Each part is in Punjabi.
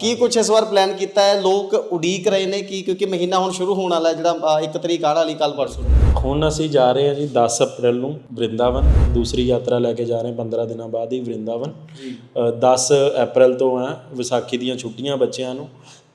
ਕੀ ਕੁਝ ਇਸ ਵਾਰ ਪਲਾਨ ਕੀਤਾ ਹੈ? ਲੋਕ ਉਡੀਕ ਰਹੇ ਨੇ ਕੀ ਕਿਉਂਕਿ ਮਹੀਨਾ ਹੁਣ ਸ਼ੁਰੂ ਹੋਣ ਵਾਲਾ ਹੈ ਜਿਹੜਾ ਅ, ਇੱਕ ਤਰੀਕ ਆਉਣ ਵਾਲੀ ਕੱਲ ਪਰਸੋਂ। ਹੁਣ ਅਸੀਂ ਜਾ ਰਹੇ ਹਾਂ ਜੀ 10 ਅਪ੍ਰੈਲ ਨੂੰ ਵਰਿੰਦਾਵਨ। ਦੂਸਰੀ ਯਾਤਰਾ ਲੈ ਕੇ ਜਾ ਰਹੇ ਹਾਂ 15 ਦਿਨਾਂ ਬਾਅਦ ਹੀ ਵਰਿੰਦਾਵਨ। ਅ, 10 ਅਪ੍ਰੈਲ ਤੋਂ ਆ ਵਿਸਾਖੀ ਦੀਆਂ ਛੁੱਟੀਆਂ ਬੱਚਿਆਂ ਨੂੰ।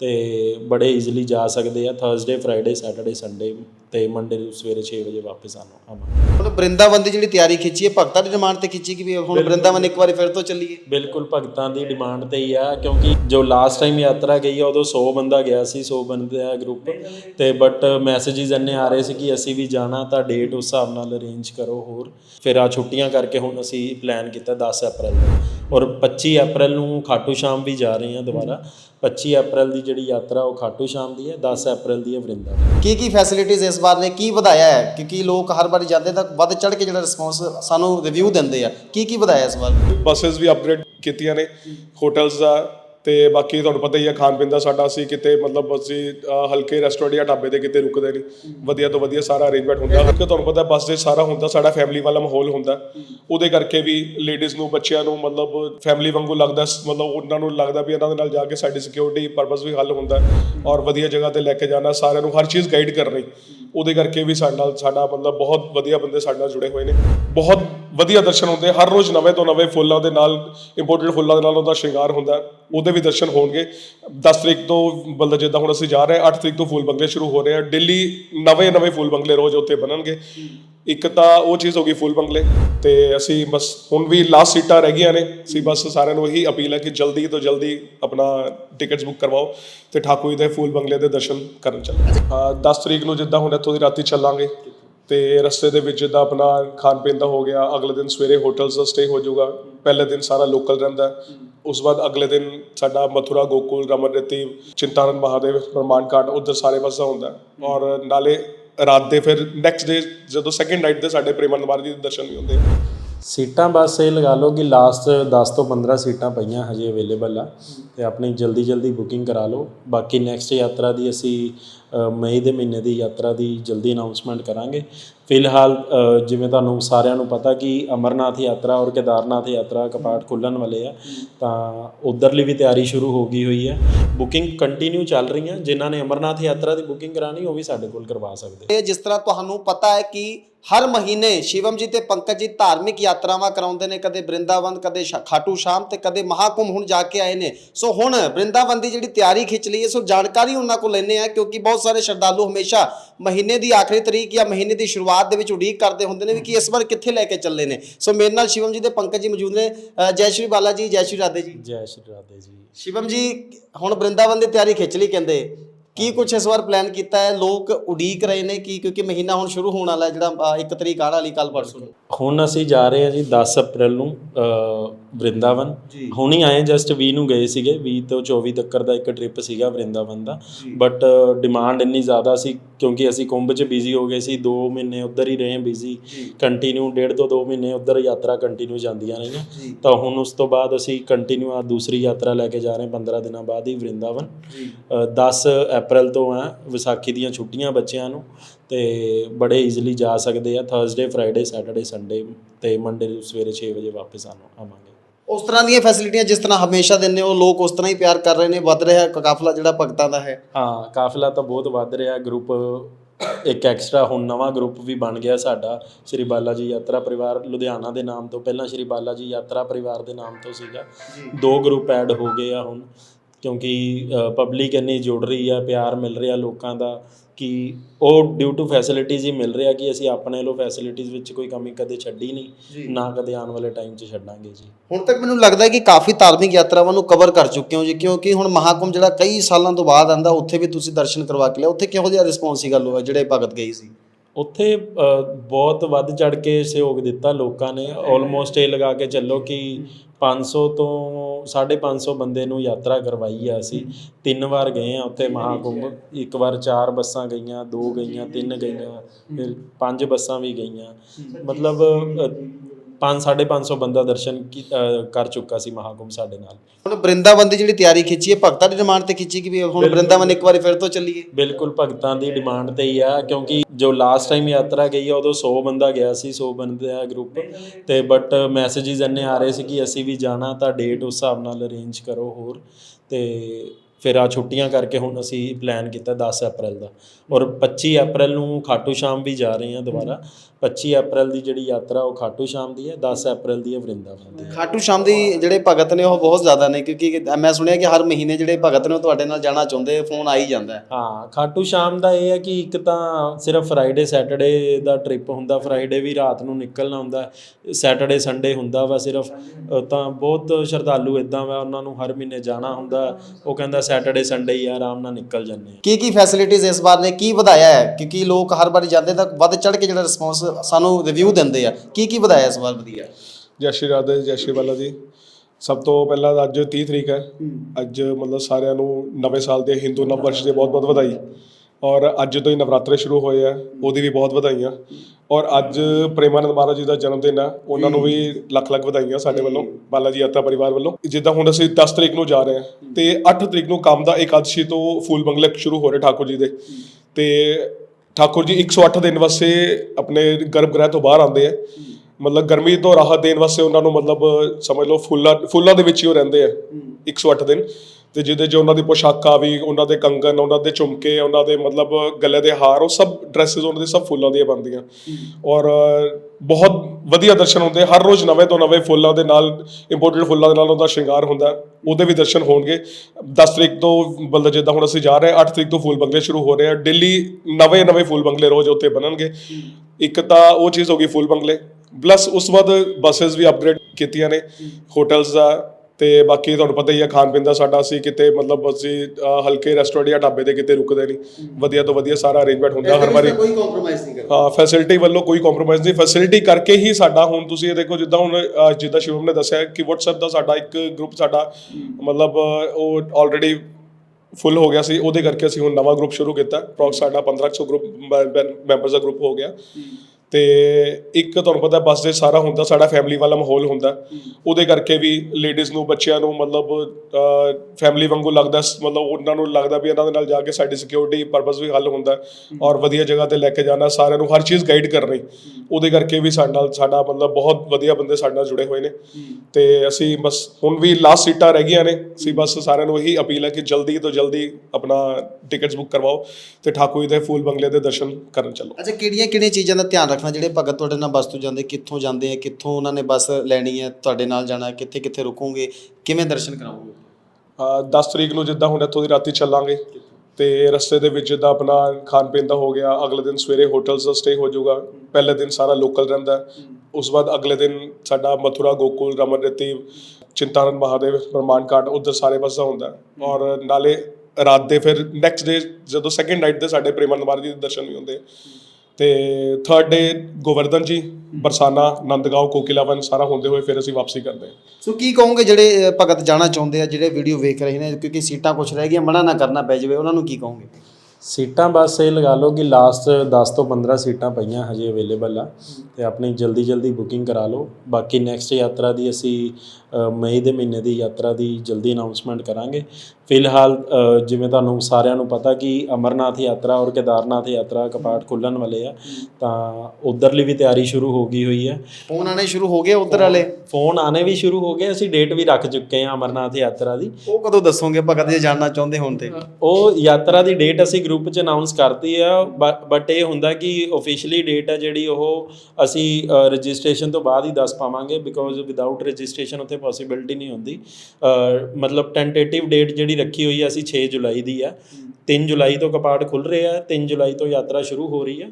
ਤੇ ਬੜੇ ਈਜ਼ੀਲੀ ਜਾ ਸਕਦੇ ਆ ਥਰਸਡੇ ਫਰਾਈਡੇ ਸੈਟਰਡੇ ਸੰਡੇ ਤੇ ਮੰਡੇ ਨੂੰ ਸਵੇਰੇ 6 ਵਜੇ ਵਾਪਸ ਆਉਣਾ ਆਵਾਂਗੇ। ਹੁਣ ਬ੍ਰਿੰਦਾਵਨ ਦੀ ਜਿਹੜੀ ਤਿਆਰੀ ਖਿੱਚੀ ਹੈ ਭਗਤਾਂ ਦੀ ਡਿਮਾਂਡ ਤੇ ਖਿੱਚੀ ਕਿ ਵੀ ਹੁਣ ਬ੍ਰਿੰਦਾਵਨ ਇੱਕ ਵਾਰੀ ਫਿਰ ਤੋਂ ਚੱਲੀਏ? ਬਿਲਕੁਲ ਭਗਤਾਂ ਦੀ ਡਿਮਾਂਡ ਤੇ ਹੀ ਆ ਕਿਉਂਕਿ ਜੋ ਲਾਸਟ ਟਾਈਮ ਯਾਤਰਾ ਗਈ ਆ ਉਦੋਂ 100 ਬੰਦਾ ਗਿਆ ਸੀ 100 ਬੰਦੇ ਦਾ ਗਰੁੱਪ ਤੇ ਬਟ ਮੈਸੇजेस ਇੰਨੇ ਆ ਰਹੇ ਸੀ ਕਿ ਅਸੀਂ ਵੀ ਜਾਣਾ ਤਾਂ ਡੇਟ ਉਸ ਹਿਸਾਬ ਨਾਲ ਅਰੇਂਜ ਕਰੋ ਹੋਰ। ਫਿਰ ਆ ਛੁੱਟੀਆਂ ਕਰਕੇ ਹੁਣ ਅਸੀਂ ਪਲਾਨ ਕੀਤਾ 10 ਅਪ੍ਰੈਲ ਦਾ ਔਰ 25 ਅਪ੍ਰੈਲ ਨੂੰ ਖਾਟੂ ਸ਼ਾਮ ਵੀ ਜਾ ਰਹੇ ਹਾਂ ਦੁਬਾਰਾ। 25 ਅਪ੍ਰੈਲ ਦੀ ਜਿਹੜੀ ਯਾਤਰਾ ਉਹ ਖਾਟੂ ਸ਼ਾਮ ਦੀ ਹੈ 10 ਅਪ੍ਰੈਲ ਦੀ ਹੈ ਵਰਿੰਦਾਵਨ ਕੀ ਕੀ ਫੈਸਿਲਿਟੀਜ਼ ਇਸ ਵਾਰ ਨੇ ਕੀ ਵਧਾਇਆ ਹੈ? ਕਿਉਂਕਿ ਲੋਕ ਹਰ ਵਾਰੀ ਜਾਂਦੇ ਤਾਂ ਵੱਧ ਚੜ ਕੇ ਜਿਹੜਾ ਰਿਸਪੌਂਸ ਸਾਨੂੰ ਰਿਵਿਊ ਦਿੰਦੇ ਆ। ਕੀ ਕੀ ਵਧਾਇਆ ਇਸ ਵਾਰ? ਬੱਸਸ ਵੀ ਅਪਗ੍ਰੇਡ ਕੀਤੀਆਂ ਨੇ ਹੋਟਲਸ ਦਾ ਤੇ ਬਾਕੀ ਤੁਹਾਨੂੰ ਪਤਾ ਹੀ ਹੈ ਖਾਣ ਪੀਣ ਦਾ ਸਾਡਾ ਅਸੀਂ ਕਿਤੇ ਮਤਲਬ ਅਸੀਂ ਹਲਕੇ ਰੈਸਟੋਰੈਂਟ ਜਾਂ ਢਾਬੇ ਤੇ ਕਿਤੇ ਰੁਕਦੇ ਨਹੀਂ। ਵਧੀਆ ਤੋਂ ਵਧੀਆ ਸਾਰਾ ਅਰੇਂਜਮੈਂਟ ਹੁੰਦਾ। ਕਿਉਂਕਿ ਤੁਹਾਨੂੰ ਪਤਾ ਬੱਸ ਦੇ ਸਾਰਾ ਹੁੰਦਾ ਸਾਡਾ ਫੈਮਿਲੀ ਵਾਲਾ ਮਾਹੌਲ ਹੁੰਦਾ। ਉਹਦੇ ਕਰਕੇ ਵੀ ਲੇਡੀਜ਼ ਨੂੰ ਬੱਚਿਆਂ ਨੂੰ ਮਤਲਬ ਫੈਮਿਲੀ ਵਾਂਗੂ ਲੱਗਦਾ ਸ- ਮਤਲਬ ਉਹਨਾਂ ਨੂੰ ਲੱਗਦਾ ਵੀ ਇਹਨਾਂ ਦੇ ਨਾਲ ਜਾ ਕੇ ਸਾਡੀ ਸਿਕਿਉਰਿਟੀ ਪਰਪਸ ਵੀ ਹੱਲ ਹੁੰਦਾ। ਔਰ ਵਧੀਆ ਜਗ੍ਹਾ ਤੇ ਲੈ ਕੇ ਜਾਣਾ ਸਾਰਿਆਂ ਨੂੰ ਹਰ ਚੀਜ਼ ਗਾਈਡ ਕਰਨੀ। ਉਹਦੇ ਕਰਕੇ ਵੀ ਸਾਡੇ ਨਾਲ ਸਾਡਾ ਮਤਲਬ ਬਹੁਤ ਵਧੀਆ ਬੰਦੇ ਸਾਡੇ ਨਾਲ ਜੁੜੇ ਹੋਏ ਨੇ। ਬਹੁਤ ਵਧੀਆ ਦਰਸ਼ਨ ਹੁੰਦੇ ਹਰ ਰੋਜ਼ ਨਵੇਂ ਤੋਂ ਨਵੇਂ ਫੁੱਲਾਂ ਦੇ ਨਾਲ ਇੰਪੋਰਟਡ ਫੁੱਲਾਂ ਦੇ ਨਾਲ ਉਹਦਾ ਸ਼ਿੰਗਾਰ ਹੁੰਦਾ। ਉਹਦੇ ਵੀ ਦਰਸ਼ਨ ਹੋਣਗੇ। 10 ਤਰੀਕ ਤੋਂ ਮਤਲਬ ਜਿੱਦਾਂ ਹੁਣ ਅਸੀਂ ਜਾ ਰਹੇ ਹਾਂ 8 ਤਰੀਕ ਤੋਂ ਫੁੱਲ ਬੰਗਲੇ ਸ਼ੁਰੂ ਹੋ ਰਹੇ ਆ। ਦਿੱਲੀ ਨਵੇਂ ਨਵੇਂ ਫੁੱਲ ਬੰਗਲੇ ਰੋਜ਼ ਉੱਥੇ ਬਣਨਗੇ। ਇੱਕ ਤਾਂ ਉਹ ਚੀਜ਼ ਹੋ ਗਈ ਫੁੱਲ ਬੰਗਲੇ ਤੇ ਅਸੀਂ ਬਸ ਹੁਣ ਵੀ ਲਾਸਟ ਸੀਟਾਂ ਰਹਿ ਗਈਆਂ ਨੇ। ਅਸੀਂ ਬਸ ਸਾਰਿਆਂ ਨੂੰ ਇਹੀ ਅਪੀਲ ਹੈ ਕਿ ਜਲਦੀ ਤੋਂ ਜਲਦੀ ਆਪਣਾ ਟਿਕਟਸ ਬੁੱਕ ਕਰਵਾਓ ਤੇ ਠਾਕੁਰ ਜੀ ਦੇ ਫੁੱਲ ਬੰਗਲੇ ਦੇ ਦਰਸ਼ਨ ਕਰਨ ਚੱਲੋ। ਹਾਂ 10 ਤਰੀਕ ਨੂੰ ਜਿੱਦਾਂ ਹੁਣ ਇੱਥੋਂ ਦੀ ਰਾਤੀ ਚੱਲਾਂਗੇ ਤੇ ਰਸਤੇ ਦੇ ਵਿੱਚ ਜਿੱਦਾਂ ਆਪਣਾ ਖਾਣ ਪੀਣ ਦਾ ਹੋ ਗਿਆ, ਅਗਲੇ ਦਿਨ ਸਵੇਰੇ ਹੋਟਲਸ ਦਾ ਸਟੇ ਹੋ ਜਾਊਗਾ, ਪਹਿਲੇ ਦਿਨ ਸਾਰਾ ਲੋਕਲ ਰਹਿੰਦਾ। ਉਸ ਤੋਂ ਬਾਅਦ ਅਗਲੇ ਦਿਨ ਸਾਡਾ ਮਥੁਰਾ, ਗੋਕੁਲ, ਰਮਨ ਰਤੀ, ਚਿੰਤਾਨੰਦ ਮਹਾਦੇਵ ਪ੍ਰਮਾਨ ਕਾਂਡ ਉਧਰ ਸਾਰੇ ਪਾਸੇ ਹੁੰਦਾ। ਔਰ ਨਾਲੇ ਰਾਤ ਦੇ ਫਿਰ ਨੈਕਸਟ ਡੇ ਜਦੋਂ ਸੈਕਿੰਡ ਨਾਈਟ ਦੇ ਸਾਡੇ ਪ੍ਰੇਮਾਨੰਦ ਮਹਾਰਾਜ ਜੀ ਦੇ ਦਰਸ਼ਨ ਵੀ ਹੁੰਦੇ। ਸੀਟਾਂ ਬਸ ਇਹ ਲਗਾ ਲਓ ਕਿ ਲਾਸਟ 10 ਤੋਂ 15 ਸੀਟਾਂ ਪਈਆਂ ਹਜੇ ਅਵੇਲੇਬਲ ਆ ਤੇ ਆਪਣੀ ਜਲਦੀ ਜਲਦੀ ਬੁਕਿੰਗ ਕਰਾ ਲਓ। ਬਾਕੀ ਨੈਕਸਟ ਯਾਤਰਾ ਦੀ ਅਸੀਂ ਮਈ ਦੇ ਮਹੀਨੇ ਦੀ ਯਾਤਰਾ ਦੀ ਜਲਦੀ ਅਨਾਉਂਸਮੈਂਟ ਕਰਾਂਗੇ। ਫਿਲਹਾਲ ਜਿਵੇਂ ਤੁਹਾਨੂੰ ਸਾਰਿਆਂ ਨੂੰ ਪਤਾ ਕਿ ਅਮਰਨਾਥ ਯਾਤਰਾ ਔਰ ਕੇਦਾਰਨਾਥ ਯਾਤਰਾ ਕਪਾਟ ਖੁੱਲਣ ਵਾਲੇ ਆ, ਤਾਂ ਉਧਰਲੀ ਵੀ ਤਿਆਰੀ ਸ਼ੁਰੂ ਹੋ ਗਈ ਹੋਈ ਹੈ ਬੁਕਿੰਗ ਕੰਟੀਨਿਊ ਚੱਲ ਰਹੀ ਹੈ ਜਿਨ੍ਹਾਂ ਨੇ ਅਮਰਨਾਥ ਯਾਤਰਾ ਦੀ ਬੁਕਿੰਗ ਕਰਾਣੀ ਉਹ ਵੀ ਸਾਡੇ ਕੋਲ ਕਰਵਾ ਸਕਦੇ। ਇਹ ਜਿਸ ਤਰ੍ਹਾਂ ਤੁਹਾਨੂੰ ਪਤਾ ਹੈ ਕਿ ਹਰ ਮਹੀਨੇ ਸ਼ਿਵਮ ਜੀ ਤੇ ਪੰਕਜ ਜੀ ਧਾਰਮਿਕ ਯਾਤਰਾਵਾਂ ਕਰਾਉਂਦੇ ਨੇ ਕਦੇ ਬ੍ਰਿੰਦਾਵਨ ਕਦੇ ਖਾਟੂ ਸ਼ਾਮ ਤੇ ਕਦੇ ਮਹਾਕੁੰਭ ਹੁਣ ਜਾ ਕੇ ਆਏ ਨੇ। ਸੋ ਹੁਣ ਬ੍ਰਿੰਦਾਵਨ ਦੀ ਜਿਹੜੀ ਤਿਆਰੀ ਖਿੱਚ ਲਈ ਹੈ ਸੋ ਜਾਣਕਾਰੀ ਉਹਨਾਂ ਕੋਲ ਲੈਣੇ ਆ ਕਿਉਂਕਿ ਬਹੁਤ ਸਾਰੇ ਸ਼ਰਧਾਲੂ ਹਮੇਸ਼ਾ ਮਹੀਨੇ ਦੀ ਆਖਰੀ ਤਰੀਕ ਜਾਂ ਮਹੀਨੇ ਦੀ ਸ਼ੁਰੂਆਤ ਦੇ ਵਿੱਚ ਉਡੀਕ ਕਰਦੇ ਹੁੰਦੇ ਨੇ ਵੀ ਕਿ ਇਸ ਵਾਰ ਕਿੱਥੇ ਲੈ ਕੇ ਚੱਲੇ ਨੇ। ਸੋ ਮੇਰੇ ਨਾਲ ਸ਼ਿਵਮ ਜੀ ਤੇ ਪੰਕਜ ਜੀ ਮੌਜੂਦ ਨੇ। ਜੈ ਸ਼੍ਰੀ ਬਾਲਾ ਜੀ ਜੈ ਸ਼੍ਰੀ ਰਾਧੇ ਜੀ। ਜੈ ਸ਼੍ਰੀ ਰਾਧੇ ਜੀ। ਸ਼ਿਵਮ ਜੀ ਹੁਣ ਬ੍ਰਿੰਦਾਵਨ ਦੀ ਤਿਆਰੀ ਖਿੱਚ ਲਈ ਕਹਿੰਦੇ। ਕੀ ਕੁਝ ਇਸ ਵਾਰ ਪਲਾਨ ਕੀਤਾ ਹੈ? ਲੋਕ ਉਡੀਕ ਰਹੇ ਨੇ ਕੀ ਕਿਉਂਕਿ ਮਹੀਨਾ ਹੁਣ ਸ਼ੁਰੂ ਹੋਣ ਵਾਲਾ ਹੈ ਜਿਹੜਾ ਅ, ਇੱਕ ਤਰੀਕ ਆਉਣ ਵਾਲੀ ਕੱਲ ਪਰਸੋਂ ਨੂੰ। ਹੁਣ ਅਸੀਂ ਜਾ ਰਹੇ ਹਾਂ ਜੀ 10 ਅਪ੍ਰੈਲ ਨੂੰ ਵਰਿੰਦਾਵਨ। ਹੁਣੀ ਆਏ ਜਸਟ 20 ਨੂੰ ਗਏ ਸੀਗੇ। 20 ਤੋਂ 24 ਤੱਕ ਦਾ ਇੱਕ ਟ੍ਰਿਪ ਸੀਗਾ ਵਰਿੰਦਾਵਨ ਦਾ। ਬਟ ਡਿਮਾਂਡ ਇੰਨੀ ਜ਼ਿਆਦਾ ਸੀ ਕਿਉਂਕਿ ਅਸੀਂ ਕੁੰਭ 'ਚ ਬਿਜ਼ੀ ਹੋ ਗਏ ਸੀ। 2 ਮਹੀਨੇ ਉੱਧਰ ਹੀ ਰਹੇ ਬਿਜ਼ੀ ਕੰਟੀਨਿਊ ਡੇਢ ਤੋਂ 2 ਮਹੀਨੇ ਉੱਧਰ ਯਾਤਰਾ ਕੰਟੀਨਿਊ ਜਾਂਦੀਆਂ ਰਹੀਆਂ। ਤਾਂ ਹੁਣ ਉਸ ਤੋਂ ਬਾਅਦ ਅਸੀਂ ਕੰਟੀਨਿਊ ਆ ਦੂਸਰੀ ਯਾਤਰਾ ਲੈ ਕੇ ਜਾ ਰਹੇ ਹਾਂ। 15 ਦਿਨਾਂ ਬਾਅਦ ਹੀ ਵਰਿੰਦਾਵਨ। ਅ, 10 ਅਪ੍ਰੈਲ ਤੋਂ ਆ ਵਿਸਾਖੀ ਦੀਆਂ ਛੁੱਟੀਆਂ ਬੱਚਿਆਂ ਨੂੰ। ਤੇ ਬੜੇ ਈਜ਼ੀਲੀ ਜਾ ਸਕਦੇ ਆ। ਥਰਸਡੇ ਫਰਾਈਡੇ ਸੈਟਰਡੇ ਸੰਡੇ ਤੇ ਮੰਡੇ ਨੂੰ ਸਵੇਰੇ 6 ਵਜੇ ਵਾਪਸ ਆਵਾਂਗੇ। ਉਸ ਤਰ੍ਹਾਂ ਦੀਆਂ ਫੈਸਿਲਿਟੀਆਂ ਜਿਸ ਤਰ੍ਹਾਂ ਹਮੇਸ਼ਾ ਦਿੰਦੇ ਹੋ ਲੋਕ ਉਸ ਤਰ੍ਹਾਂ ਹੀ ਪਿਆਰ ਕਰ ਰਹੇ ਨੇ ਵੱਧ ਰਿਹਾ ਕਾਫਲਾ ਜਿਹੜਾ ਭਗਤਾਂ ਦਾ ਹੈ। ਹਾਂ ਕਾਫਲਾ ਤਾਂ ਬਹੁਤ ਵੱਧ ਰਿਹਾ ਗਰੁੱਪ ਇੱਕ ਐਕਸਟਰਾ ਹੁਣ ਨਵਾਂ ਗਰੁੱਪ ਵੀ ਬਣ ਗਿਆ ਸਾਡਾ ਸ਼੍ਰੀ ਬਾਲਾ ਜੀ ਯਾਤਰਾ ਪਰਿਵਾਰ ਲੁਧਿਆਣਾ ਦੇ ਨਾਮ ਤੋਂ ਪਹਿਲਾਂ ਸ਼੍ਰੀ ਬਾਲਾ ਜੀ ਯਾਤਰਾ ਪਰਿਵਾਰ ਦੇ ਨਾਮ ਤੋਂ ਸੀਗਾ। ਦੋ ਗਰੁੱਪ ਐਡ ਹੋ ਗਏ ਆ ਹੁਣ। ਕਿਉਂਕਿ ਪਬਲਿਕ ਇੰਨੀ ਜੁੜ ਰਹੀ ਆ ਪਿਆਰ ਮਿਲ ਰਿਹਾ ਲੋਕਾਂ ਦਾ ਕਿ ਉਹ ਡਿਊ ਟੂ ਫੈਸਿਲਿਟੀਜ਼ ਹੀ ਮਿਲ ਰਿਹਾ ਕਿ ਅਸੀਂ ਆਪਣੇ ਲੋ ਫੈਸਿਲਿਟੀਜ਼ ਵਿੱਚ ਕੋਈ ਕਮੀ ਕਦੇ ਛੱਡੀ ਨਹੀਂ ਨਾ ਕਦੇ ਆਉਣ ਵਾਲੇ ਟਾਈਮ 'ਚ ਛੱਡਾਂਗੇ ਜੀ। ਹੁਣ ਤੱਕ ਮੈਨੂੰ ਲੱਗਦਾ ਕਿ ਕਾਫੀ ਧਾਰਮਿਕ ਯਾਤਰਾਵਾਂ ਨੂੰ ਕਵਰ ਕਰ ਚੁੱਕੇ ਹੋ ਜੀ ਕਿਉਂਕਿ ਹੁਣ ਮਹਾਕੁੰਭ ਜਿਹੜਾ ਕਈ ਸਾਲਾਂ ਤੋਂ ਬਾਅਦ ਆਂਦਾ ਉੱਥੇ ਵੀ ਤੁਸੀਂ ਦਰਸ਼ਨ ਕਰਵਾ ਕੇ ਲਿਆ ਉੱਥੇ ਕਿਹੋ ਜਿਹਾ ਰਿਸਪੌਂਸ ਸੀਗਾ ਲੋ ਜਿਹੜੇ ਭਗਤ ਗਈ ਸੀ? ਉੱਥੇ ਬਹੁਤ ਵੱਧ ਚੜ ਕੇ ਸਹਿਯੋਗ ਦਿੱਤਾ ਲੋਕਾਂ ਨੇ। ਆਲਮੋਸਟ ਇਹ ਲਗਾ ਕੇ ਚੱਲੋ ਕਿ 500 ਤੋਂ 550 ਬੰਦੇ ਨੂੰ ਯਾਤਰਾ ਕਰਵਾਈ ਆ ਅਸੀਂ। ਤਿੰਨ ਵਾਰ ਗਏ ਆ ਉੱਥੇ ਮਹਾਕੁੰਭ। ਇੱਕ ਵਾਰ ਚਾਰ ਬੱਸਾਂ ਗਈਆਂ ਦੋ ਗਈਆਂ ਤਿੰਨ ਗਈਆਂ ਫਿਰ ਪੰਜ ਬੱਸਾਂ ਵੀ ਗਈਆਂ। ਮਤਲਬ ਅ, ਪੰਜ 550 ਬੰਦਾ ਦਰਸ਼ਨ ਕੀ- ਅ, ਕਰ ਚੁੱਕਾ ਸੀ ਮਹਾਕੁੰਭ ਸਾਡੇ ਨਾਲ। ਹੁਣ ਬ੍ਰਿੰਦਾਵਨ ਦੀ ਜਿਹੜੀ ਤਿਆਰੀ ਖਿੱਚੀ ਹੈ ਭਗਤਾਂ ਦੀ ਡਿਮਾਂਡ ਤੇ ਖਿੱਚੀ ਕਿ ਵੀ ਹੁਣ ਬ੍ਰਿੰਦਾਵਨ ਇੱਕ ਵਾਰੀ ਫਿਰ ਤੋਂ ਚੱਲੀਏ? ਬਿਲਕੁਲ ਭਗਤਾਂ ਦੀ ਡਿਮਾਂਡ ਤੇ ਹੀ ਆ ਕਿਉਂਕਿ ਜੋ ਲਾਸਟ ਟਾਈਮ ਯਾਤਰਾ ਗਈ ਆ ਉਦੋਂ 100 ਬੰਦਾ ਗਿਆ ਸੀ 100 ਬੰਦੇ ਦਾ ਗਰੁੱਪ ਤੇ ਬਟ ਮੈਸੇजेस ਇੰਨੇ ਆ ਰਹੇ ਸੀ ਕਿ ਅਸੀਂ ਵੀ ਜਾਣਾ ਤਾਂ ਡੇਟ ਉਸ ਹਿਸਾਬ ਨਾਲ ਅਰੇਂਜ ਕਰੋ ਹੋਰ। ਤੇ ਫਿਰ ਆ ਛੁੱਟੀਆਂ ਕਰਕੇ ਹੁਣ ਅਸੀਂ ਪਲਾਨ ਕੀਤਾ 10 ਅਪ੍ਰੈਲ ਦਾ। ਔਰ 25 ਅਪ੍ਰੈਲ ਨੂੰ ਖਾਟੂ ਸ਼ਾਮ ਵੀ ਜਾ ਰਹੇ ਹਾਂ ਦੁਬਾਰਾ। 25 ਅਪ੍ਰੈਲ ਦੀ ਜਿਹੜੀ ਯਾਤਰਾ ਉਹ ਖਾਟੂ ਸ਼ਾਮ ਦੀ ਹੈ 10 ਅਪ੍ਰੈਲ ਦੀ ਹੈ ਵਰਿੰਦਾਵਨ ਦੀ ਖਾਟੂ ਸ਼ਾਮ ਦੀ ਜਿਹੜੇ ਭਗਤ ਨੇ ਉਹ ਬਹੁਤ ਜ਼ਿਆਦਾ ਨੇ ਕਿਉਂਕਿ ਮੈਂ ਸੁਣਿਆ ਕਿ ਹਰ ਮਹੀਨੇ ਜਿਹੜੇ ਭਗਤ ਨੇ ਉਹ ਤੁਹਾਡੇ ਨਾਲ ਜਾਣਾ ਚਾਹੁੰਦੇ ਫੋਨ ਆ ਹੀ ਜਾਂਦਾ ਹੈ। ਹਾਂ ਖਾਟੂ ਸ਼ਾਮ ਦਾ ਇਹ ਹੈ ਕਿ ਇੱਕ ਤਾਂ ਸਿਰਫ ਫਰਾਈਡੇ ਸੈਟਰਡੇ ਦਾ ਟ੍ਰਿਪ ਹੁੰਦਾ ਫਰਾਈਡੇ ਵੀ ਰਾਤ ਨੂੰ ਨਿਕਲਣਾ ਹੁੰਦਾ ਸੈਟਰਡੇ ਸੰਡੇ ਹੁੰਦਾ ਵਾ ਸਿਰਫ ਤਾਂ ਬਹੁਤ ਸ਼ਰਧਾਲੂ ਇਦਾਂ ਵਾ ਉਹਨਾਂ ਨੂੰ ਹਰ ਮਹੀਨੇ ਜਾਣਾ ਹੁੰਦਾ ਉਹ ਕਹਿੰਦਾ ਸੈਟਰਡੇ ਸੰਡੇ ਹੀ ਆਰਾਮ ਨਾਲ ਨਿਕਲ ਜੰਨੇ ਕੀ ਕੀ ਫੈਸਿਲਿਟੀਜ਼ ਇਸ ਵਾਰ ਨੇ ਕੀ ਵਧਾਇਆ ਹੈ? ਕਿਉਂਕਿ ਲੋਕ ਹਰ ਵਾਰੀ ਜਾਂਦੇ ਤਾਂ ਵੱਧ ਚੜ ਕੇ ਜਿਹੜਾ ਰਿਸਪੌਂਸ ਸਾਨੂੰ ਰਿਵਿਊ ਦਿੰਦੇ ਆ। ਕੀ ਕੀ ਵਧਾਇਆ ਇਸ ਵਾਰ ਵਧੀਆ? ਜੈ ਸ਼੍ਰੀ ਰਾਧੇ ਜੈ ਸ਼੍ਰੀ ਬਾਲਾ ਜੀ। ਸਭ ਤੋਂ ਪਹਿਲਾਂ ਅੱਜ 30 ਤਰੀਕ ਹੈ। ਅੱਜ ਮਤਲਬ ਸਾਰਿਆਂ ਨੂੰ ਨਵੇਂ ਸਾਲ ਦੇ ਹਿੰਦੂ ਨਵ ਵਰਸ਼ ਦੀ ਬਹੁਤ ਬਹੁਤ ਵਧਾਈ। ਔਰ ਅੱਜ ਤੋਂ ਹੀ ਨਵਰਾਤਰੇ ਸ਼ੁਰੂ ਹੋਏ ਆ। ਉਹਦੀ ਵੀ ਬਹੁਤ ਵਧਾਈਆਂ। ਔਰ ਅੱਜ ਪ੍ਰੇਮਾਨੰਦ ਮਹਾਰਾਜ ਜੀ ਦਾ ਜਨਮ ਦਿਨ ਹੈ ਉਹਨਾਂ ਨੂੰ ਵੀ ਲੱਖ ਲੱਖ ਵਧਾਈਆਂ ਸਾਡੇ ਵੱਲੋਂ ਬਾਲਾ ਜੀ ਯਾਤਰਾ ਪਰਿਵਾਰ ਵੱਲੋਂ। ਜਿੱਦਾਂ ਹੁਣ ਅਸੀਂ 10 ਤਰੀਕ ਨੂੰ ਜਾ ਰਹੇ ਹਾਂ ਤੇ 8 ਤਰੀਕ ਨੂੰ ਕੰਮ ਦਾ ਇਕਾਦਸ਼ੀ ਤੋਂ ਫੂਲ ਬੰਗਲੇ ਸ਼ੁਰੂ ਹੋ ਰਹੇ ਠਾਕੁਰ ਜੀ ਦੇ। ਤੇ ਠਾਕੁਰ ਜੀ 108 ਦਿਨ ਵਾਸਤੇ ਆਪਣੇ ਗਰਭ ਗ੍ਰਹਿ ਤੋਂ ਬਾਹਰ ਆਉਂਦੇ ਆ। ਮਤਲਬ ਗਰਮੀ ਤੋਂ ਰਾਹਤ ਦੇਣ ਵਾਸਤੇ ਉਹਨਾਂ ਨੂੰ ਮਤਲਬ ਸਮਝ ਲਓ ਫੁੱਲਾਂ ਫੁੱਲਾਂ ਦੇ ਵਿੱਚ ਹੀ ਉਹ ਰਹਿੰਦੇ ਆ। 108 ਦਿਨ। ਤੇ ਜਿਹਦੇ 'ਚ ਉਹਨਾਂ ਦੀ ਪੋਸ਼ਾਕਾਂ ਵੀ ਉਹਨਾਂ ਦੇ ਕੰਗਨ ਉਹਨਾਂ ਦੇ ਝੁਮਕੇ ਉਹਨਾਂ ਦੇ ਮਤਲਬ ਗਲੇ ਦੇ ਹਾਰ ਉਹ ਸਭ ਡਰੈਸਸ ਉਹਨਾਂ ਦੇ ਸਭ ਫੁੱਲਾਂ ਦੀਆਂ ਬਣਦੀਆਂ। ਔਰ ਬਹੁਤ ਵਧੀਆ ਦਰਸ਼ਨ ਹੁੰਦੇ ਹਰ ਰੋਜ਼ ਨਵੇਂ ਤੋਂ ਨਵੇਂ ਫੁੱਲਾਂ ਦੇ ਨਾਲ ਇੰਪੋਰਟਡ ਫੁੱਲਾਂ ਦੇ ਨਾਲ ਉਹਦਾ ਸ਼ਿੰਗਾਰ ਹੁੰਦਾ ਉਹਦੇ ਵੀ ਦਰਸ਼ਨ ਹੋਣਗੇ। 10 ਤਰੀਕ ਤੋਂ ਬਲਦ ਜਿੱਦਾਂ ਹੁਣ ਅਸੀਂ ਜਾ ਰਹੇ ਹਾਂ 8 ਤਰੀਕ ਤੋਂ ਫੁੱਲ ਬੰਗਲੇ ਸ਼ੁਰੂ ਹੋ ਰਹੇ ਆ। ਦਿੱਲੀ ਨਵੇਂ ਨਵੇਂ ਫੁੱਲ ਬੰਗਲੇ ਰੋਜ਼ ਉੱਥੇ ਬਣਨਗੇ। ਇੱਕ ਤਾਂ ਉਹ ਚੀਜ਼ ਹੋ ਗਈ ਫੁੱਲ ਬੰਗਲੇ। ਪਲੱਸ ਉਸ ਤੋਂ ਬਾਅਦ ਬੱਸਸ ਵੀ ਅਪਗ੍ਰੇਡ ਕੀਤੀਆਂ ਨੇ। ਹੋਟਲਸ ਦਾ ਤੇ ਬਾਕੀ ਤੁਹਾਨੂੰ ਪਤਾ ਹੀ ਹੈ ਖਾਣ ਪੀਣ ਦਾ ਸਾਡਾ ਅਸੀਂ ਕਿਤੇ ਮਤਲਬ ਅਸੀਂ ਅ, ਹਲਕੇ ਰੈਸਟੋਰੈਂਟ ਜਾਂ ਢਾਬੇ ਤੇ ਕਿਤੇ ਰੁਕਦੇ ਨਹੀਂ। ਵਧੀਆ ਤੋਂ ਵਧੀਆ ਸਾਰਾ ਅਰੇਂਜਮੈਂਟ ਹੁੰਦਾ ਹਰ ਵਾਰੀ। ਕੋਈ ਕੰਪਰੋਮਾਈਜ਼ ਨਹੀਂ ਕਰਦਾ। ਹਾਂ ਫੈਸਿਲਿਟੀ ਵੱਲੋਂ ਕੋਈ ਕੰਪਰੋਮਾਈਜ਼ ਨਹੀਂ। ਫੈਸਿਲਿਟੀ ਕਰਕੇ ਹੀ ਸਾਡਾ ਹੁਣ ਤੁਸੀਂ ਇਹ ਦੇਖੋ ਜਿੱਦਾਂ ਹੁਣ ਜਿੱਦਾਂ ਸ਼ਿਵਮ ਨੇ ਦੱਸਿਆ ਕਿ WhatsApp ਦਾ ਸਾਡਾ ਇੱਕ ਗਰੁੱਪ ਸਾਡਾ ਮਤਲਬ ਉਹ ਆਲਰੇਡੀ ਫੁੱਲ ਹੋ ਗਿਆ ਸੀ। ਉਹਦੇ ਕਰਕੇ ਅਸੀਂ ਹੁਣ ਨਵਾਂ ਗਰੁੱਪ ਸ਼ੁਰੂ ਕੀਤਾ। ਪ੍ਰੋਕ ਸਾਡਾ 1500 ਗਰੁੱਪ ਮੈਂਬਰਸ ਦਾ ਗਰੁੱਪ ਹੋ ਗਿਆ। ਤੇ ਇੱਕ ਤੁਹਾਨੂੰ ਪਤਾ ਬੱਸ ਦੇ ਸਾਰਾ ਹੁੰਦਾ ਸਾਡਾ ਫੈਮਿਲੀ ਵਾਲਾ ਮਾਹੌਲ ਹੁੰਦਾ। ਉਹਦੇ ਕਰਕੇ ਵੀ ਲੇਡੀਜ਼ ਨੂੰ ਬੱਚਿਆਂ ਨੂੰ ਮਤਲਬ ਫੈਮਿਲੀ ਵਾਂਗੂ ਲੱਗਦਾ ਮਤਲਬ ਉਹਨਾਂ ਨੂੰ ਲੱਗਦਾ ਵੀ ਇਹਨਾਂ ਦੇ ਨਾਲ ਜਾ ਕੇ ਸਾਡੀ ਸਿਕਿਉਰਿਟੀ ਪਰਪਸ ਵੀ ਹੱਲ ਹੁੰਦਾ ਔਰ ਵਧੀਆ ਜਗ੍ਹਾ ਤੇ ਲੈ ਕੇ ਜਾਣਾ ਸਾਰਿਆਂ ਨੂੰ ਹਰ ਚੀਜ਼ ਗਾਈਡ ਕਰਨੀ। ਉਹਦੇ ਕਰਕੇ ਵੀ ਸਾਡੇ ਨਾਲ ਸਾਡਾ ਮਤਲਬ ਬਹੁਤ ਵਧੀਆ ਬੰਦੇ ਸਾਡੇ ਨਾਲ ਜੁੜੇ ਹੋਏ ਨੇ। ਤੇ ਅਸੀਂ ਬਸ ਹੁਣ ਵੀ ਲਾਸਟ ਸੀਟਾਂ ਰਹਿ ਗਈਆਂ ਨੇ। ਅਸੀਂ ਬਸ ਸਾਰਿਆਂ ਨੂੰ ਇਹੀ ਅਪੀਲ ਹੈ ਕਿ ਜਲਦੀ ਤੋਂ ਜਲਦੀ ਆਪਣਾ ਟਿਕਟਸ ਬੁੱਕ ਕਰਵਾਓ ਤੇ ਠਾਕੁਰ ਜੀ ਦੇ ਫੂਲ ਬੰਗਲੇ ਦੇ ਦਰਸ਼ਨ ਕਰਨ ਚੱਲੋ। ਅੱਛਾ ਕਿਹੜੀਆਂ ਕਿਹੜੀਆਂ ਚੀਜ਼ਾਂ ਦਾ ਧਿਆਨ ਰੱਖਣਾ ਜਿਹੜੇ ਭਗਤ ਤੁਹਾਡੇ ਨਾਲ ਬੱਸ ਤੋਂ ਜਾਂਦੇ ਕਿੱਥੋਂ ਜਾਂਦੇ ਆ ਕਿੱਥੋਂ ਉਹਨਾਂ ਨੇ ਬੱਸ ਲੈਣੀ ਹੈ ਤੁਹਾਡੇ ਨਾਲ ਜਾਣਾ ਕਿੱਥੇ ਕਿੱਥੇ ਰੁਕੋਗੇ ਕਿਵੇਂ ਦਰਸ਼ਨ ਕਰਾਓਗੇ? ਅ, 10 ਤਰੀਕ ਨੂੰ ਜਿੱਦਾਂ ਹੁਣ ਇੱਥੋਂ ਦੀ ਰਾਤੀ ਚੱਲਾਂਗੇ ਤੇ ਰਸਤੇ ਦੇ ਵਿੱਚ ਜਿੱਦਾਂ ਆਪਣਾ ਖਾਣ ਪੀਣ ਦਾ ਹੋ ਗਿਆ ਅਗਲੇ ਦਿਨ ਸਵੇਰੇ ਹੋਟਲਸ ਦਾ ਸਟੇ ਹੋ ਜਾਊਗਾ ਪਹਿਲੇ ਦਿਨ ਸਾਰਾ ਲੋਕਲ ਰਹਿੰਦਾ ਉਸ ਤੋਂ ਬਾਅਦ ਅਗਲੇ ਦਿਨ ਸਾਡਾ ਮਥੁਰਾ ਗੋਕੁਲ ਰਮਨ ਰਤੀ ਚਿੰਤਾਰਨ ਮਹਾਦੇਵ ਪ੍ਰਮਾਨ ਘਾਟ ਉਧਰ ਸਾਰੇ ਬੱਸ ਦਾ ਹੁੰਦਾ। ਔਰ ਨਾਲੇ ਰਾਤ ਦੇ ਫਿਰ ਨੈਕਸਟ ਡੇ ਜਦੋਂ ਸੈਕਿੰਡ ਨਾਈਟ ਦੇ ਸਾਡੇ ਪ੍ਰੇਮਾਨੰਦ ਜੀ ਦੇ ਦਰਸ਼ਨ ਵੀ ਹੁੰਦੇ ਤੇ ਥਰਡ ਡੇ ਗੋਵਰਧਨ ਜੀ ਬਰਸਾਨਾ ਨੰਦਗਾঁव ਕੋਕਿਲਾਵਨ ਸਾਰਾ ਹੁੰਦੇ ਹੋਏ ਫਿਰ ਅਸੀਂ ਵਾਪਸੀ ਕਰਦੇ ਹਾਂ। ਸੋ ਕੀ ਕਹੋਗੇ ਜਿਹੜੇ ਭਗਤ ਜਾਣਾ ਚਾਹੁੰਦੇ ਆ ਜਿਹੜੇ ਵੀਡੀਓ ਵੇਖ ਰਹੇ ਨੇ ਕਿਉਂਕਿ ਸੀਟਾਂ ਕੁਝ ਰਹਿ ਗਈਆਂ ਮਨਾ ਨਾ ਕਰਨਾ ਪੈ ਜਾਵੇ ਉਹਨਾਂ ਨੂੰ ਕੀ ਕਹੋਗੇ? ਸੀਟਾਂ ਬਸ ਇਹ ਲਗਾ ਲਓ ਕਿ ਲਾਸਟ 10 ਤੋਂ 15 ਸੀਟਾਂ ਪਈਆਂ ਹਜੇ ਅਵੇਲੇਬਲ ਆ ਤੇ ਆਪਣੀ ਜਲਦੀ ਜਲਦੀ ਬੁਕਿੰਗ ਕਰਾ ਲਓ। ਬਾਕੀ ਨੈਕਸਟ ਯਾਤਰਾ ਦੀ ਅਸੀਂ ਮਈ ਦੇ ਮਹੀਨੇ ਦੀ ਯਾਤਰਾ ਦੀ ਜਲਦੀ ਅਨਾਉਂਸਮੈਂਟ ਕਰਾਂਗੇ। ਫਿਲਹਾਲ ਜਿਵੇਂ ਤੁਹਾਨੂੰ ਸਾਰਿਆਂ ਨੂੰ ਪਤਾ ਕਿ ਅਮਰਨਾਥ ਯਾਤਰਾ ਔਰ ਕੇਦਾਰਨਾਥ ਯਾਤਰਾ ਕਪਾਟ ਖੁੱਲਣ ਵਾਲੇ ਆ ਤਾਂ ਉਧਰਲੀ ਵੀ ਤਿਆਰੀ ਸ਼ੁਰੂ ਹੋ ਗਈ ਹੋਈ ਹੈ ਫੋਨ ਆਣੇ ਸ਼ੁਰੂ ਹੋ ਗਏ ਉਧਰ ਵਾਲੇ? ਫੋਨ ਆਨੇ ਵੀ ਸ਼ੁਰੂ ਹੋ ਗਏ ਅਸੀਂ ਡੇਟ ਵੀ ਰੱਖ ਚੁੱਕੇ ਹਾਂ ਅਮਰਨਾਥ ਯਾਤਰਾ ਦੀ। ਉਹ ਕਦੋਂ ਦੱਸੋਗੇ ਭਗਤ ਜੇ ਜਾਣਨਾ ਚਾਹੁੰਦੇ ਹੋਣ ਤੇ? ਉਹ ਯਾਤਰਾ ਦੀ ਡੇਟ ਅਸੀਂ ਗਰੁੱਪ 'ਚ ਅਨਾਉਂਸ ਕਰਤੀ ਆ ਬਟ ਇਹ ਹੁੰਦਾ ਕਿ ਆਫੀਸ਼ੀਅਲੀ ਡੇਟ ਹੈ ਜਿਹੜੀ ਉਹ ਅਸੀਂ ਰਜਿਸਟ੍ਰੇਸ਼ਨ ਤੋਂ ਬਾਅਦ ਹੀ ਦੱਸ ਪਾਵਾਂਗੇ ਬਿਕੋਜ਼ ਵਿਦਆਊਟ ਰਜਿਸਟ੍ਰੇਸ਼ਨ ਉੱਥੇ ਪੋਸੀਬਿਲਿਟੀ ਨਹੀਂ ਹੁੰਦੀ। ਮਤਲਬ ਟੈਂਟੇਟਿਵ ਡੇਟ ਜਿਹੜੀ ਰੱਖੀ ਹੋਈ ਹੈ ਅਸੀਂ 6 ਜੁਲਾਈ ਦੀ ਆ। 3 ਜੁਲਾਈ ਤੋਂ ਕਪਾਟ ਖੁੱਲ ਰਹੇ ਆ 3 ਜੁਲਾਈ ਤੋਂ ਯਾਤਰਾ ਸ਼ੁਰੂ ਹੋ ਰਹੀ ਹੈ।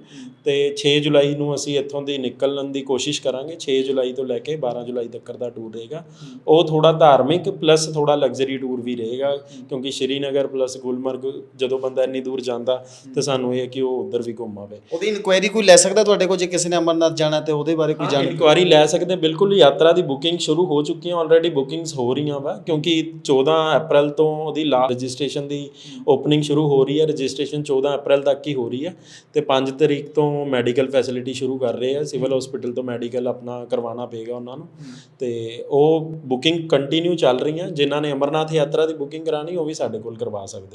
ਤੇ 6 ਜੁਲਾਈ ਨੂੰ ਅਸੀਂ ਇੱਥੋਂ ਦੀ ਨਿਕਲਣ ਦੀ ਕੋਸ਼ਿਸ਼ ਕਰਾਂਗੇ। 6 ਜੁਲਾਈ ਤੋਂ ਲੈ ਕੇ 12 ਜੁਲਾਈ ਤੱਕ ਦਾ ਟੂਰ ਰਹੇਗਾ। ਉਹ ਥੋੜਾ ਧਾਰਮਿਕ ਪਲੱਸ ਥੋੜਾ ਲਗਜ਼ਰੀ ਟੂਰ ਵੀ ਰਹੇਗਾ ਕਿਉਂਕਿ ਸ਼੍ਰੀਨਗਰ ਪਲੱਸ ਗੁਲਮਰਗ ਜਦੋਂ ਬੰਦਾ ਇੰਨੀ ਦੂਰ ਜਾਂਦਾ ਤੇ ਸਾਨੂੰ ਇਹ ਹੈ ਕਿ ਉਹ ਉਧਰ ਵੀ ਘੁੰਮ ਆਵੇ। ਉਹਦੀ ਇਨਕੁਆਇਰੀ ਕੋਈ ਲੈ ਸਕਦਾ ਤੁਹਾਡੇ ਕੋਲ? ਜੇ ਕਿਸੇ ਨੇ ਅਮਰਨਾਥ ਜਾਣਾ ਤੇ ਉਹਦੇ ਬਾਰੇ ਕੋਈ ਜਾਣ ਇਨਕੁਆਰੀ ਲੈ ਸਕਦੇ ਬਿਲਕੁਲ ਯਾਤਰਾ ਦੀ ਬੁਕਿੰਗ ਸ਼ੁਰੂ ਹੋ ਚੁੱਕੀਆਂ। ਆਲਰੇਡੀ ਬੁਕਿੰਗਸ ਹੋ ਰਹੀਆਂ ਵਾ ਕਿਉਂਕਿ 14 ਅਪ੍ਰੈਲ ਤੋਂ ਉਹਦੀ ਲਾ ਰਜਿਸਟ੍ਰੇਸ਼ਨ ਦੀ ਓਪਨਿੰਗ ਸ਼ੁਰੂ ਹੋ ਰਹੀ ਹੈ ਰਜਿਸਟ੍ਰੇਸ਼ਨ 14 ਅਪ੍ਰੈਲ ਤੱਕ ਹੀ ਹੋ ਰਹੀ ਹੈ ਤੇ 5 ਤਰੀਕ ਤੋਂ ਮੈਡੀਕਲ ਫੈਸਿਲਿਟੀ ਸ਼ੁਰੂ ਕਰ ਰਹੇ ਆ ਸਿਵਲ ਹਸਪੀਟਲ ਤੋਂ ਮੈਡੀਕਲ ਆਪਣਾ ਕਰਵਾਉਣਾ ਪਏਗਾ ਉਹਨਾਂ ਨੂੰ। ਤੇ ਉਹ ਬੁਕਿੰਗ ਕੰਟੀਨਿਊ ਚੱਲ ਰਹੀਆਂ ਜਿਨ੍ਹਾਂ ਨੇ ਅਮਰਨਾਥ ਯਾਤਰਾ ਦੀ ਬੁਕਿੰਗ ਕਰਾਣੀ ਉਹ ਵੀ ਸਾਡੇ ਕੋਲ ਕਰਵਾ ਸਕਦੇ